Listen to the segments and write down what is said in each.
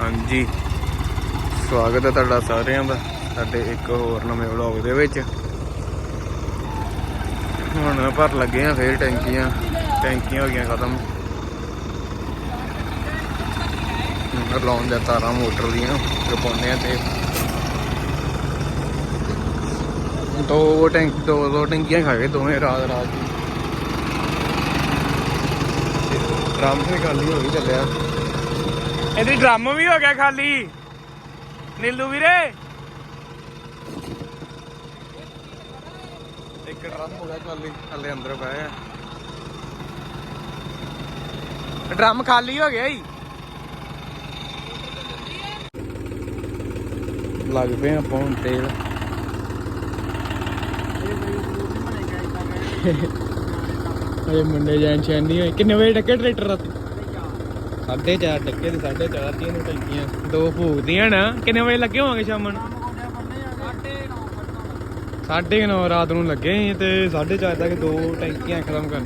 ਹਾਂਜੀ। ਸਵਾਗਤ ਹੈ ਤੁਹਾਡਾ ਸਾਰਿਆਂ ਦਾ, ਸਾਡੇ ਇੱਕ ਹੋਰ ਨਵੇਂ ਵਲੌਗ ਦੇ ਵਿੱਚ। ਹੁਣ ਭਰ ਲੱਗੇ ਆ ਫੇਰ ਟੈਂਕੀਆਂ ਟੈਂਕੀਆਂ ਹੋ ਗਈਆਂ ਖਤਮ। ਹੁਣ ਲਾਉਣ ਦਾ ਤਾਰਾਂ ਮੋਟਰ ਦੀਆਂ ਰਪਾਉਂਦੇ ਆ ਤੇ। ਦੋ ਟੈਂਕ ਦੋ ਦੋ ਟੈਂਕੀਆਂ ਖਾ ਗਏ ਦੋਵੇਂ ਰਾਤ ਰਾਤ ਦੀ। ਡਰਮ ਗੱਲ ਹੀ ਹੋ ਗਈ ਚੱਲਿਆ। ਇਹਦੀ ਡਰਮ ਵੀ ਹੋ ਗਿਆ ਖਾਲੀ। ਨੀਲੂ ਵੀਰੇ। ਇੱਕ ਡਰਮ ਹੋ ਗਿਆ ਖਾਲੀ ਥੱਲੇ ਅੰਦਰ ਪਿਆ ਡਰਮ ਖਾਲੀ ਹੋ ਗਿਆ ਹੀ ਲੱਗ ਪਏ ਆਪਾਂ ਹੁਣ ਤੇਲ ਅਰੇ ਮੁੰਡੇ ਜਾਨ ਚੈਨ ਨਹੀਂ ਹੋਏ। ਕਿੰਨੇ ਵਜੇ ਟੱਕੇ ਟਰੈਕਟਰ ਰਾਤੀ? ਸਾਢੇ ਚਾਰ ਟੱਕੇ ਤੇ ਸਾਢੇ ਚਾਰ ਦੀਆਂ ਟੈਂਕੀਆਂ। ਦੋ ਭੂਗਦੀਆਂ ਨਾ। ਕਿੰਨੇ ਵਜੇ ਲੱਗੇ ਹੋਵਾਂਗੇ ਸ਼ਾਮ ਨੂੰ? ਸਾਢੇ ਕੁ ਰਾਤ ਨੂੰ ਲੱਗੇ ਤੇ ਸਾਢੇ ਚਾਰ ਤੱਕ ਦੋ ਟੈਂਕੀਆਂ ਖਤਮ ਕਰ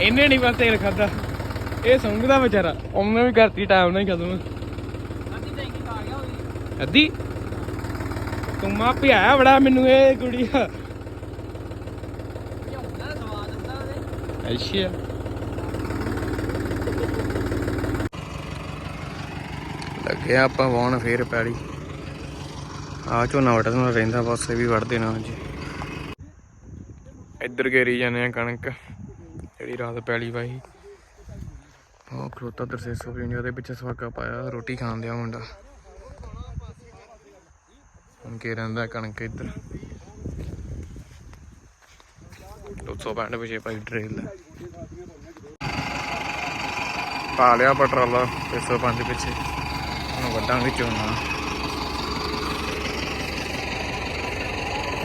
ਇਹਨੇ ਨਹੀਂ ਬਸ ਤੇਲ ਖਾਦਾ ਇਹ ਸੰਗਦਾ ਵਿਚਾਰਾ। ਉਹਨੇ ਵੀ ਕਰਤੀ ਟਾਈਮ ਨਾਲ ਹੀ ਖਤਮ ਅੱਧੀ? ਤੂੰ ਮਾ ਪਿਆਇਆ ਬੜਾ ਮੈਨੂੰ ਇਹ ਕੁੜੀ ਅੱਛਾ। ਲੱਗੇ ਆਪਾਂ ਵਾਉਣ ਫੇਰ ਪੈੜੀ ਆ ਝੋਨਾ ਵੱਢਣ ਰਹਿੰਦਾ, ਬਸ ਇਹ ਵੀ ਵੱਢ ਦੇਣਾ ਅੱਜ। ਇੱਧਰ ਗੇਰੀ ਜਾਂਦੇ ਆ ਕਣਕ, ਜਿਹੜੀ ਰਾਤ ਪੈਲੀ ਵਾਹੀ। ਉਹ ਖਲੋਤਾ ਦਰਸੇ ਸੋਪਰੀ ਉਹਦੇ ਪਿੱਛੇ ਸਵਾਗਾ ਪਾਇਆ, ਰੋਟੀ ਖਾਣ ਦਿਆ ਮੁੰਡਾ। ਹੁਣ ਕੇ ਰਹਿੰਦਾ ਕਣਕ ਇੱਧਰ। 265 ਪਿੱਛੇ ਭਾਈ ਟ੍ਰੇਲ ਪਾ ਲਿਆ ਪਟਰੋਲਾ 305 ਪਿੱਛੇ। ਹੁਣ ਵੱਡਾਂਗੇ ਝੋਨਾ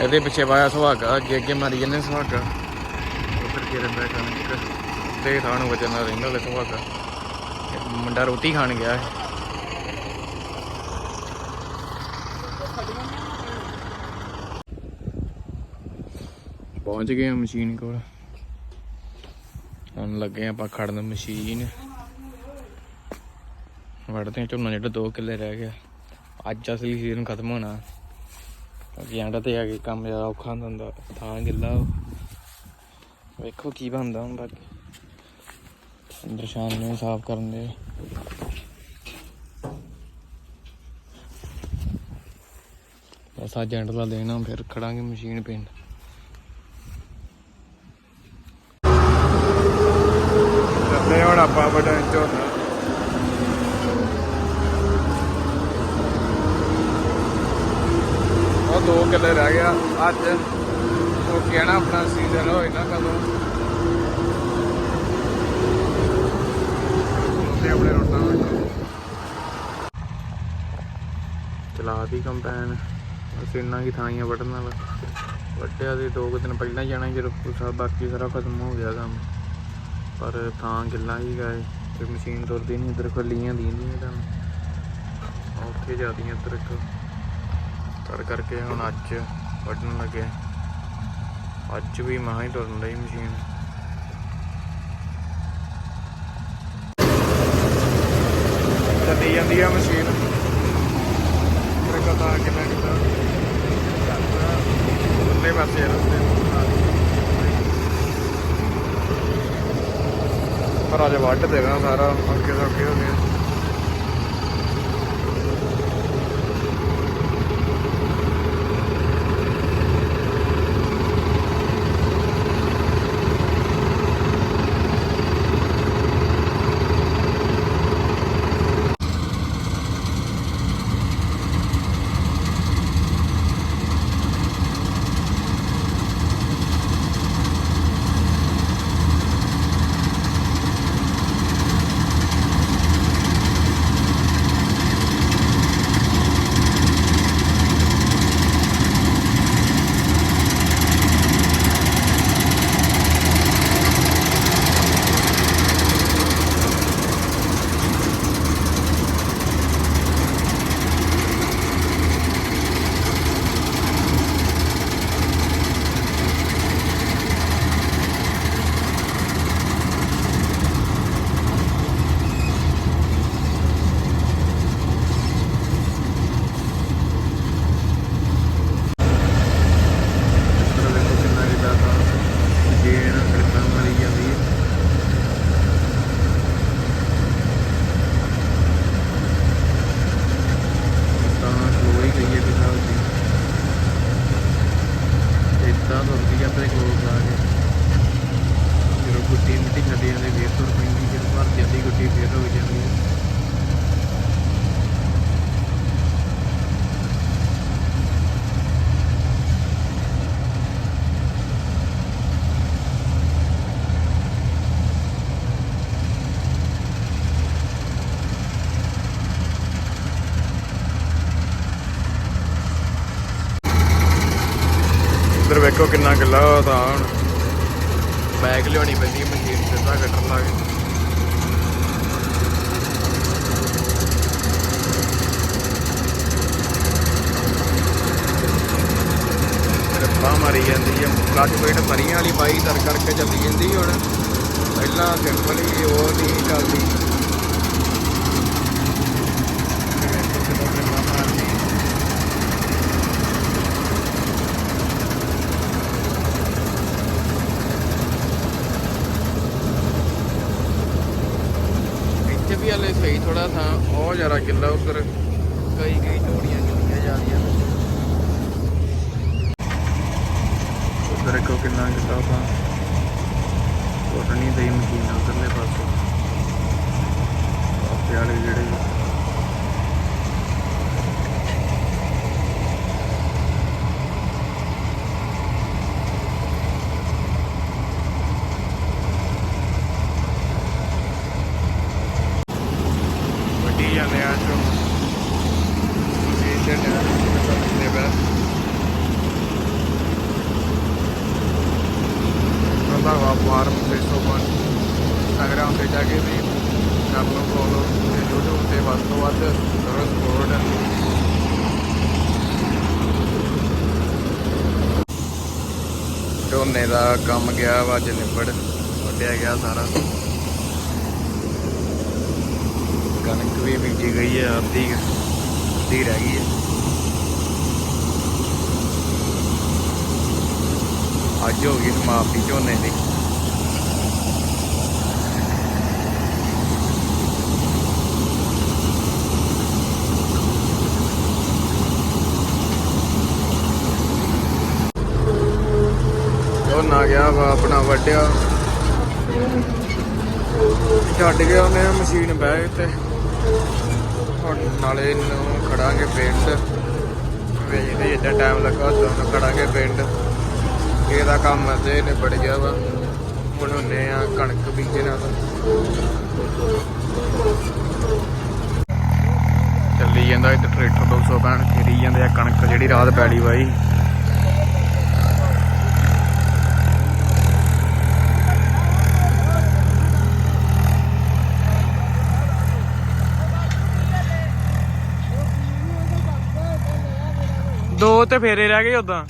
ਇਹਦੇ ਪਿੱਛੇ ਵਾਇਆ ਸੁਹਾਗਾ, ਅੱਗੇ ਅੱਗੇ ਮਾਰੀ ਜਾਂਦੇ ਸੁਹਾਗਾ। ਉੱਧਰ ਕੀ ਰਹਿੰਦਾ ਕਣਕ ਤੇ ਥਾਂ ਨੂੰ ਵਜਨ ਰਹਿੰਦਾ ਲੈ ਸੁਹਾਗਾ। ਮੁੰਡਾ ਰੋਟੀ ਖਾਣ ਗਿਆ ਹੈ। ਪਹੁੰਚ ਗਏ ਮਸ਼ੀਨ ਕੋਲ। ਹੁਣ ਲੱਗੇ ਆਪਾਂ ਖੜਨ ਮਸ਼ੀਨ। ਵੜਦੇ ਝੋਨਾ ਜਿਹੜਾ 2 ਕਿੱਲੇ ਰਹਿ ਗਿਆ। ਅੱਜ ਅਸਲੀ ਸੀਜ਼ਨ ਖਤਮ ਹੋਣਾ। ਕਿਉਂਕਿ ਐਂਡ ਤੇ ਆ ਕੇ ਕੰਮ ਜ਼ਿਆਦਾ ਔਖਾ ਹੁੰਦਾ ਥਾਂ ਗਿੱਲਾ ਵੇਖੋ ਕੀ ਬਣਦਾ ਹੁਣ ਬਾਕੀ ਅੰਦਰ ਸ਼ਾਮ ਨੂੰ ਸਾਫ਼ ਕਰਨ ਦੇ। ਬਸ ਅੱਜ ਐਂਡ ਲਾ ਦੇਣਾ ਫਿਰ ਖੜਾਂਗੇ ਮਸ਼ੀਨ ਪਿੰਡ। ਕਰਦੇ ਹੁਣ ਆਪਾਂ ਵੱਡਾ ਝੋਨਾ। ਉਹ ਕਿੱਲੇ ਰਹਿ ਗਿਆ। ਅੱਜ ਉਹ ਕਹਿਣਾ ਆਪਣਾ ਸੀਜ਼ਨ ਹੋਏ ਨਾ ਕਦੋਂ। ਤੇ ਆਪਣੇ ਰੋਟਾਂ ਵਿੱਚ। ਚਲਾ ਦੀ ਕੰਪੈਨ। ਬਸ ਇੰਨਾ ਹੀ ਥਾਈਆਂ ਵੱਢਣ ਵਾਲਾ। ਵੱਢਿਆ ਤੇ ਦੋ ਕੁ ਦਿਨ ਪਹਿਲਾਂ ਹੀ ਜਾਣਾ ਜਦੋਂ ਸਭ ਬਾਕੀ ਸਾਰਾ ਖਤਮ ਹੋ ਗਿਆ ਕੰਮ। ਪਰ ਥਾਂ ਗਿੱਲਾ ਹੀ ਗਏ। ਤੇ ਮਸ਼ੀਨ ਤੁਰਦੀ ਨਹੀਂ ਇੱਧਰ ਖੱਲੀਆਂ ਦੀਂਦੀਆਂ ਤੁਹਾਨੂੰ। ਉੱਥੇ ਜਾਂਦੀਆਂ ਇੱਧਰ ਇੱਕ ਕਰ ਕਰਕੇ ਹੁਣ ਅੱਜ ਵੱਢਣ ਲੱਗੇ। ਅੱਜ ਵੀ ਮੈਂ ਹੀ ਤੁਰਨ ਲਈ ਮਸ਼ੀਨ। ਚੱਲੀ ਜਾਂਦੀ ਆ ਮਸ਼ੀਨ। ਮੇਰੇ ਕੋਲ ਤਾਂ ਕਿੰਨਾ ਕਿਤਾ ਉੱਲੇ ਪਾਸੇ ਰਸਤੇ ਪਰ ਅੱਜ ਵੱਢ ਦੇਣਾ ਸਾਰਾ। ਅੱਗੇ ਦਾ ਅੱਗੇ ਹੋ ਗਿਆ ਇੱਧਰ ਵੇਖੋ ਕਿੰਨਾ ਗਿੱਲਾ ਹੋਇਆ ਤਾਂ ਹੁਣ। ਬੈਗ ਲਿਆਉਣੀ ਪੈਂਦੀ ਹੈ ਮਸ਼ੀਨ ਸਿੱਧਾ ਕੱਟਣ ਲਾ ਕੇ ਰੱਪਾ ਮਾਰੀ ਜਾਂਦੀ ਹੈ। ਕਲੱਚ ਪਲੇਟ ਮਰੀਆਂ ਵਾਲੀ ਬਾਈ ਦਰ ਕਰਕੇ ਚੱਲੀ ਜਾਂਦੀ ਹੁਣ। ਪਹਿਲਾਂ ਸਿੰਪਲ ਹੀ, ਉਹ ਨਹੀਂ ਚੱਲਦੀ ਵੇਖੋ ਕਿੰਨਾ ਕਿੰਨਾ ਮਾਰਦੀ ਹੈ। ਇੱਥੇ ਵੀ ਹਲੇ ਸਹੀ ਥੋੜਾ ਥਾਂ। ਉਹ ਜਰਾ ਕਿੱਲਾ ਉਧਰ ਕਈ ਕਈ ਝੋੜੀਆਂ ਝੋੜੀਆਂ ਜਾਂਦੀਆਂ ਉਧਰ ਕੋ ਕਿੰਨਾ ਕਿੱਲਾ ਥਾਂ। ਕੋਟਣੀ ਦੀ ਮਸ਼ੀਨ ਉਧਰਲੇ ਪਾਸੇ ਆਪੇ ਵਾਲੇ ਜਿਹੜੇ ਵੱਡੀ ਜਾਂਦੇ ਆ ਚੋ ਮਸ਼ੀਨ ਦੇ ਨਾਲ ਨੇ ਬੈ ਉਹਦਾ ਵਾ ਫਾਰਮ 601 ਇੰਸਟਾਗ੍ਰਾਮ ਤੇ ਜਾ ਕੇ ਵੀ ਕਰ ਲਓ ਫੋਲੋ ਤੇ YouTube ਤੇ ਵੱਧ ਤੋਂ ਵੱਧ ਕਰੋ ਸਪੋਰਟ ਝੋਨੇ ਦਾ ਕੰਮ ਗਿਆ ਵਾ ਅੱਜ ਨਿਬੜ, ਵੱਢਿਆ ਗਿਆ ਸਾਰਾ। ਕਣਕ ਵੀ ਬੀਜੀ ਗਈ ਹੈ, ਅੱਧੀ ਅੱਧੀ ਰਹਿ ਗਈ ਹੈ। ਅੱਜ ਹੋ ਗਈ ਸਮਾਪਤੀ ਝੋਨੇ ਦੀ। ਝੋਨਾ ਗਿਆ ਵਾ, ਆਪਣਾ ਵੱਢਿਆ। ਛੱਡ ਗਿਆ ਉਹਨੇ, ਮਸ਼ੀਨ ਬਹਿ ਤੇ ਨਾਲੇ ਨੂੰ ਖੜਾਂਗੇ ਪਿੰਡ। ਵੇਜਦੇ ਜਿੱਦਾਂ ਟਾਈਮ ਲੱਗਾ ਉਦੋਂ ਖੜਾਂਗੇ ਪਿੰਡ। ਇਹਦਾ ਕੰਮ ਤੇ ਨਿਬੜ ਗਿਆ ਵਾ। ਹੁਣ ਹੁੰਨੇ ਆ ਕਣਕ ਬੀਜਣ ਵਾਲਾ। ਚੱਲੀ ਜਾਂਦਾ ਇੱਥੇ ਟਰੈਕਟਰ 265 ਖੇਰੀ ਜਾਂਦੇ ਆ ਕਣਕ ਜਿਹੜੀ ਰਾਤ ਪੈਲੀ ਵਾਈ ਦੋ ਤੇ ਫੇਰੇ ਰਹਿ ਗਏ ਉਦਾਂ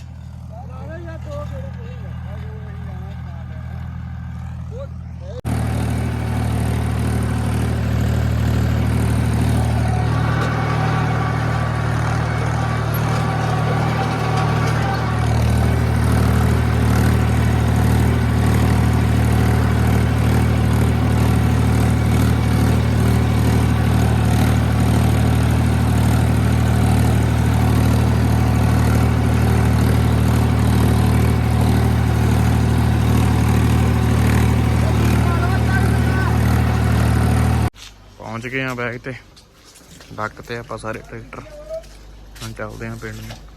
ਪਹੁੰਚ ਗਏ ਆ ਬੈਗ ਤੇ। ਡੱਕ ਤੇ ਆਪਾਂ ਸਾਰੇ ਟਰੈਕਟਰ। ਹੁਣ ਚੱਲਦੇ ਆ ਪਿੰਡ ਨੂੰ।